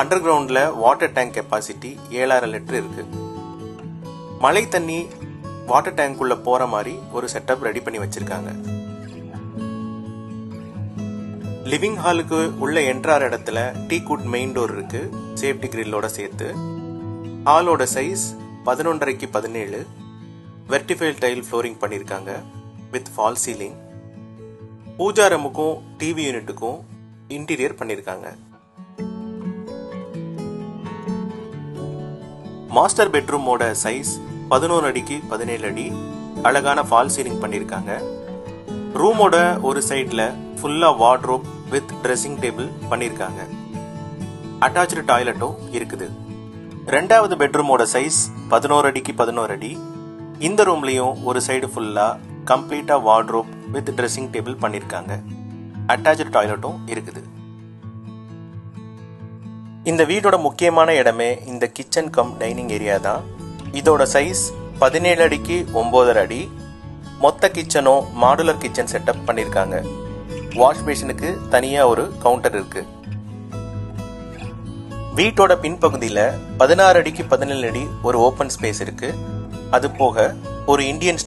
Under கிரவுண்டில் water tank capacity ஏழாயிரம் litre இருக்கு. மழை தண்ணி வாட்டர் டேங்க்குள்ள போற மாதிரி ஒரு செட்டப் ரெடி பண்ணி வச்சிருக்காங்க. லிவிங் ஹாலுக்கு உள்ள என்ட்ரார் இடத்துல டீ குட் மெயின் டோர் இருக்கு சேஃப்டி கிரில்லோட சேர்த்து. ஹாலோட சைஸ் பதினொன்றரைக்கு பதினேழு வெர்டிஃபைல் டைல் ஃப்ளோரிங் பண்ணியிருக்காங்க வித் ஃபால் சீலிங் பூஜா ரூமுக்கும் டிவி யூனிட்டுக்கும் இன்டீரியர் பண்ணியிருக்காங்க மாஸ்டர் பெட்ரூமோட சைஸ் பதினோரு அடிக்கு பதினேழு அடி. அழகான ஃபால் சீலிங் பண்ணியிருக்காங்க. ரூமோட ஒரு சைடில் ஃபுல்லாக வார்ட்ரோப் வித் ட்ரெஸ்ஸிங் டேபிள் பண்ணியிருக்காங்க. அட்டாச்சு டாய்லெட்டும் இருக்குது. ரெண்டாவது பெட்ரூமோட சைஸ் பதினோரு அடிக்கு பதினோரு அடி. இந்த ரூம்லேயும் ஒரு சைடு ஃபுல்லாக கம்ப்ளீட்டாக வார்ட்ரோப் வித் ட்ரெஸ்ஸிங் டேபிள் பண்ணியிருக்காங்க. அட்டாச்சு டாய்லெட்டும் இருக்குது. இந்த வீடோட முக்கியமான இடமே இந்த கிச்சன் கம் டைனிங் ஏரியா தான். இதோட சைஸ் பதினேழு அடிக்கு ஒம்போதரை அடி. மொத்த கிச்சனும் மாடுலர் கிச்சன் செட்டப் பண்ணியிருக்காங்க வாஷ் பேஷனுக்கு தனியாக ஒரு கவுண்டர் இருக்கு. வீட்டோட பின்பகுதியில் பதினாறு அடிக்கு பதினேழு அடி ஒரு ஓப்பன் ஸ்பேஸ் இருக்கு. அது போக ஒரு இந்தியன்